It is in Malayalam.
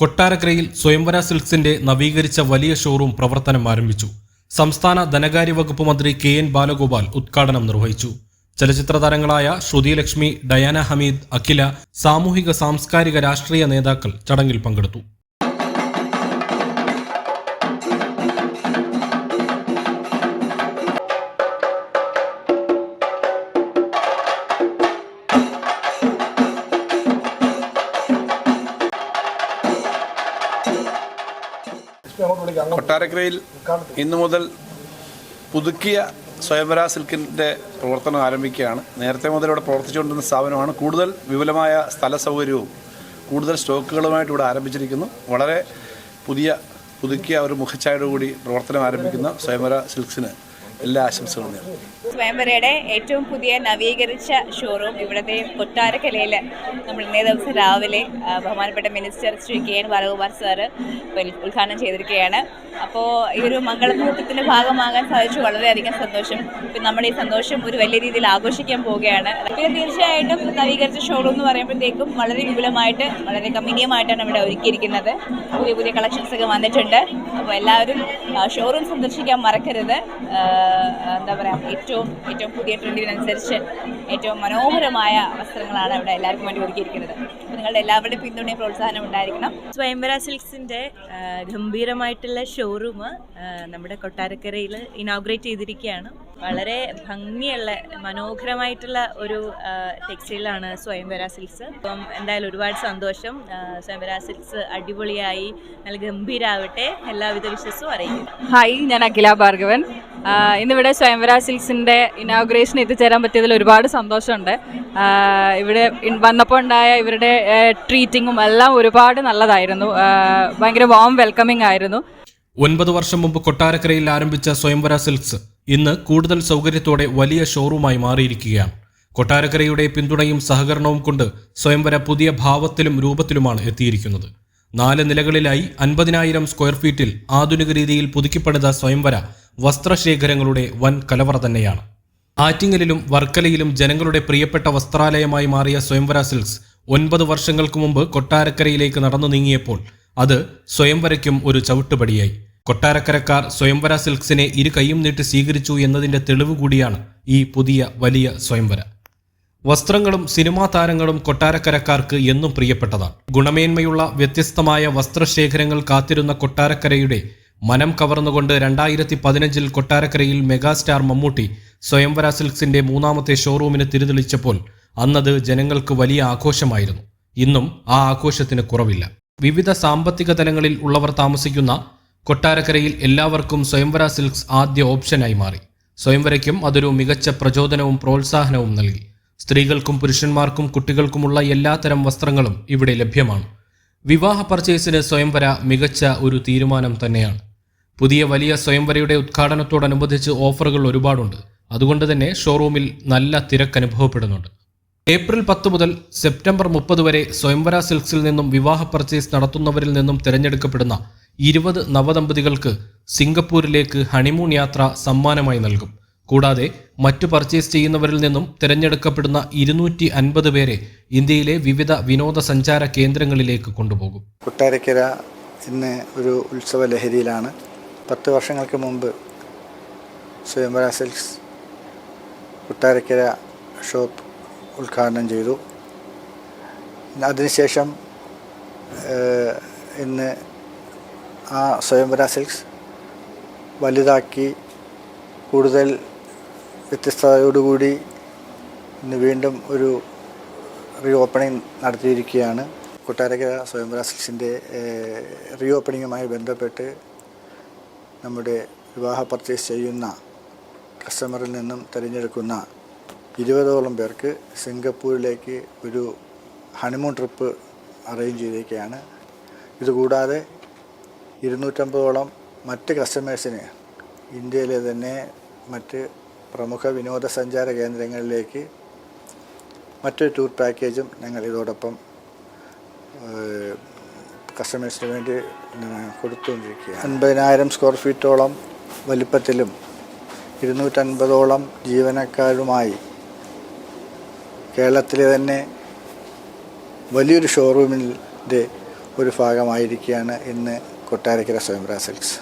കൊട്ടാരക്കരയിൽ സ്വയംവര സിൽക്സിന്റെ നവീകരിച്ച വലിയ ഷോറൂം പ്രവർത്തനം ആരംഭിച്ചു. സംസ്ഥാന ധനകാര്യ വകുപ്പ് മന്ത്രി കെ എൻ ബാലഗോപാൽ ഉദ്ഘാടനം നിർവഹിച്ചു. ചലച്ചിത്ര താരങ്ങളായ ശ്രുതിലക്ഷ്മി ഡയാന ഹമീദ് അഖില സാമൂഹിക സാംസ്കാരിക രാഷ്ട്രീയ നേതാക്കൾ ചടങ്ങിൽ പങ്കെടുത്തു. കൊട്ടാരക്കരയിൽ ഇന്നു മുതൽ പുതുക്കിയ സ്വയംവര സിൽക്കിന്റെ പ്രവർത്തനം ആരംഭിക്കുകയാണ്. നേരത്തെ മുതൽ ഇവിടെ പ്രവർത്തിച്ചുകൊണ്ടിരുന്ന സ്ഥാപനമാണ്. കൂടുതൽ വിപുലമായ സ്ഥല സൗകര്യവും കൂടുതൽ സ്റ്റോക്കുകളുമായിട്ട് ഇവിടെ ആരംഭിച്ചിരിക്കുന്നു. വളരെ പുതിയ പുതുക്കിയ ഒരു മുഖച്ഛായോടുകൂടി പ്രവർത്തനം ആരംഭിക്കുന്ന സ്വയംവര സിൽക്സിന് എല്ലാ ആശംസകളും നേരുന്നു സ്വയംവരയുടെ ഏറ്റവും പുതിയ നവീകരിച്ച ഷോറൂം ഇവിടുത്തെ കൊട്ടാരക്കലയിൽ നമ്മൾ ഇന്നേ ദിവസം രാവിലെ ബഹുമാനപ്പെട്ട minister Shri K N Balakumar sir ഉദ്ഘാടനം ചെയ്തിരിക്കുകയാണ്. അപ്പോൾ ഈ ഒരു മംഗളമുഹൂർത്തത്തിന്റെ ഭാഗമാകാൻ സാധിച്ചു. വളരെയധികം സന്തോഷം. ഇപ്പം നമ്മൾ ഈ സന്തോഷം ഒരു വലിയ രീതിയിൽ ആഘോഷിക്കാൻ പോവുകയാണ്. പിന്നെ തീർച്ചയായിട്ടും നവീകരിച്ച ഷോറൂം എന്ന് പറയുമ്പോഴത്തേക്കും വളരെ വിപുലമായിട്ട് വളരെ കമ്പനീയമായിട്ടാണ് ഇവിടെ ഒരുക്കിയിരിക്കുന്നത്. പുതിയ പുതിയ കളക്ഷൻസ് ഒക്കെ വന്നിട്ടുണ്ട്. അപ്പോൾ എല്ലാവരും ഷോറൂം സന്ദർശിക്കാൻ മറക്കരുത്. എന്താ പറയുക ഏറ്റവും ഏറ്റവും പുതിയ ട്രെൻഡിനനുസരിച്ച് ഏറ്റവും മനോഹരമായ വസ്ത്രങ്ങളാണ് ഇവിടെ എല്ലാവർക്കും വേണ്ടി ഒരുക്കിയിരിക്കുന്നത്. അപ്പോൾ നിങ്ങളുടെ എല്ലാവരുടെയും പിന്തുണയും പ്രോത്സാഹനം ഉണ്ടായിരിക്കണം. സ്വയംവര സിൽക്സിന്റെ ഗംഭീരമായിട്ടുള്ള ഷോറൂം നമ്മുടെ കൊട്ടാരക്കരയിൽ ഇനോഗ്രേറ്റ് ചെയ്തിരിക്കുകയാണ്. വളരെ ഭംഗിയുള്ള മനോഹരമായിട്ടുള്ള ഒരു ടെക്സ്റ്റൈലാണ് സ്വയംവര സിൽക്സ്. അപ്പം എന്തായാലും ഒരുപാട് സന്തോഷം. സ്വയംവര സിൽക്സ് അടിപൊളിയായി നല്ല ഗംഭീരാവട്ടെ. എല്ലാവിധ വിശ്വസവും അറിയിക്കും. ഹായ് ഞാൻ അഖില ഭാർഗവൻ. ഇന്നിവിടെ സ്വയംവര സിൽക്സിന്റെ ഇനോഗ്രേഷൻ എത്തിച്ചേരാൻ പറ്റിയതിൽ ഒരുപാട് സന്തോഷമുണ്ട്. ഇവിടെ വന്നപ്പോൾ ഉണ്ടായ ഇവരുടെ ട്രീറ്റിങ്ങും എല്ലാം ഒരുപാട് നല്ലതായിരുന്നു. ഭയങ്കര വാം വെൽക്കമിങ് ആയിരുന്നു. ഒൻപത് വർഷം മുമ്പ് കൊട്ടാരക്കരയിൽ ആരംഭിച്ച സ്വയംവര സിൽക്സ് ഇന്ന് കൂടുതൽ സൗകര്യത്തോടെ വലിയ ഷോറൂമായി മാറിയിരിക്കുകയാണ്. കൊട്ടാരക്കരയുടെ പിന്തുണയും സഹകരണവും കൊണ്ട് സ്വയംവര പുതിയ ഭാവത്തിലും രൂപത്തിലുമാണ് എത്തിയിരിക്കുന്നത്. നാല് നിലകളിലായി അൻപതിനായിരം സ്ക്വയർ ഫീറ്റിൽ ആധുനിക രീതിയിൽ പുതുക്കിപ്പണിത സ്വയംവര വസ്ത്രശേഖരങ്ങളുടെ വൻ കലവറ തന്നെയാണ്. ആറ്റിങ്ങലിലും വർക്കലയിലും ജനങ്ങളുടെ പ്രിയപ്പെട്ട വസ്ത്രാലയമായി മാറിയ സ്വയംവര സിൽക്സ് ഒൻപത് വർഷങ്ങൾക്ക് മുമ്പ് കൊട്ടാരക്കരയിലേക്ക് നടന്നു നീങ്ങിയപ്പോൾ അത് സ്വയംവരയ്ക്കും ഒരു ചവിട്ടുപടിയായി. കൊട്ടാരക്കരക്കാർ സ്വയംവര സിൽക്സിനെ ഇരു കൈയും നീട്ടി സ്വീകരിച്ചു എന്നതിന്റെ തെളിവ് കൂടിയാണ് ഈ പുതിയ വലിയ സ്വയംവര. വസ്ത്രങ്ങളും സിനിമാ താരങ്ങളും കൊട്ടാരക്കരക്കാർക്ക് എന്നും പ്രിയപ്പെട്ടതാണ്. ഗുണമേന്മയുള്ള വ്യത്യസ്തമായ വസ്ത്രശേഖരങ്ങൾ കാത്തിരുന്ന കൊട്ടാരക്കരയുടെ മനം കവർന്നുകൊണ്ട് രണ്ടായിരത്തി പതിനഞ്ചിൽ കൊട്ടാരക്കരയിൽ മെഗാസ്റ്റാർ മമ്മൂട്ടി സ്വയംവര സിൽക്സിന്റെ മൂന്നാമത്തെ ഷോറൂമിന് തിരിതെളിച്ചപ്പോൾ അന്നത് ജനങ്ങൾക്ക് വലിയ ആഘോഷമായിരുന്നു. ഇന്നും ആ ആഘോഷത്തിന് കുറവില്ല. വിവിധ സാമ്പത്തിക തലങ്ങളിൽ ഉള്ളവർ താമസിക്കുന്ന കൊട്ടാരക്കരയിൽ എല്ലാവർക്കും സ്വയംവര സിൽക്സ് ആദ്യ ഓപ്ഷനായി മാറി. സ്വയംവരയ്ക്കും അതൊരു മികച്ച പ്രചോദനവും പ്രോത്സാഹനവും നൽകി. സ്ത്രീകൾക്കും പുരുഷന്മാർക്കും കുട്ടികൾക്കുമുള്ള എല്ലാത്തരം വസ്ത്രങ്ങളും ഇവിടെ ലഭ്യമാണ്. വിവാഹ പർച്ചേസിന് സ്വയംവര മികച്ച ഒരു തീരുമാനം തന്നെയാണ്. പുതിയ വലിയ സ്വയംവരയുടെ ഉദ്ഘാടനത്തോടനുബന്ധിച്ച് ഓഫറുകൾ ഒരുപാടുണ്ട്. അതുകൊണ്ട് തന്നെ ഷോറൂമിൽ നല്ല തിരക്ക് അനുഭവപ്പെടുന്നുണ്ട്. ഏപ്രിൽ പത്ത് മുതൽ സെപ്റ്റംബർ മുപ്പത് വരെ സ്വയംവര സിൽക്സിൽ നിന്നും വിവാഹ പർച്ചേസ് നടത്തുന്നവരിൽ നിന്നും തിരഞ്ഞെടുക്കപ്പെടുന്ന ഇരുപത് നവദമ്പതികൾക്ക് സിംഗപ്പൂരിലേക്ക് ഹണിമൂൺ യാത്ര സമ്മാനമായി നൽകും. കൂടാതെ മറ്റു പർച്ചേസ് ചെയ്യുന്നവരിൽ നിന്നും തിരഞ്ഞെടുക്കപ്പെടുന്ന ഇരുന്നൂറ്റി അൻപത് പേരെ ഇന്ത്യയിലെ വിവിധ വിനോദസഞ്ചാര കേന്ദ്രങ്ങളിലേക്ക് കൊണ്ടുപോകും. കൊട്ടാരക്കര ഇന്ന് ഒരു ഉത്സവ ലഹരിയിലാണ്. പത്ത് വർഷങ്ങൾക്ക് മുമ്പ് സ്വയംവര സിൽക്സ് കൊട്ടാരക്കര ഷോപ്പ് ഉദ്ഘാടനം ചെയ്തു. അതിനുശേഷം ഇന്ന് ആ സ്വയംവര സിൽക്സ് വലുതാക്കി കൂടുതൽ വ്യത്യസ്തതയോടുകൂടി ഇന്ന് വീണ്ടും ഒരു റീ ഓപ്പണിംഗ് നടത്തിയിരിക്കുകയാണ്. കൊട്ടാരക്കര സ്വയംവര സിൽക്സിന്റെ റീ ഓപ്പണിങ്ങുമായി ബന്ധപ്പെട്ട് നമ്മുടെ വിവാഹ പർച്ചേസ് ചെയ്യുന്ന കസ്റ്റമറിൽ നിന്നും തിരഞ്ഞെടുക്കുന്ന ഇരുപതോളം പേർക്ക് സിംഗപ്പൂരിലേക്ക് ഒരു ഹണിമൂൺ ട്രിപ്പ് അറേഞ്ച് ചെയ്തിരിക്കുകയാണ് ഇതുകൂടാതെ ഇരുന്നൂറ്റമ്പതോളം മറ്റ് കസ്റ്റമേഴ്സിന് ഇന്ത്യയിലെ തന്നെ മറ്റ് പ്രമുഖ വിനോദസഞ്ചാര കേന്ദ്രങ്ങളിലേക്ക് മറ്റൊരു ടൂർ പാക്കേജും ഞങ്ങൾ ഇതോടൊപ്പം കസ്റ്റമേഴ്സിന് വേണ്ടി കൊടുത്തുകൊണ്ടിരിക്കുക അൻപതിനായിരം സ്ക്വയർ ഫീറ്റോളം വലിപ്പത്തിലും ഇരുന്നൂറ്റൻപതോളം ജീവനക്കാരുമായി കേരളത്തിലെ തന്നെ വലിയൊരു ഷോറൂമിന്റെ ഒരു ഭാഗമായിരിക്കുകയാണ് ഇന്ന് കൊട്ടാരക്കര സ്വയംവര സിൽക്സ്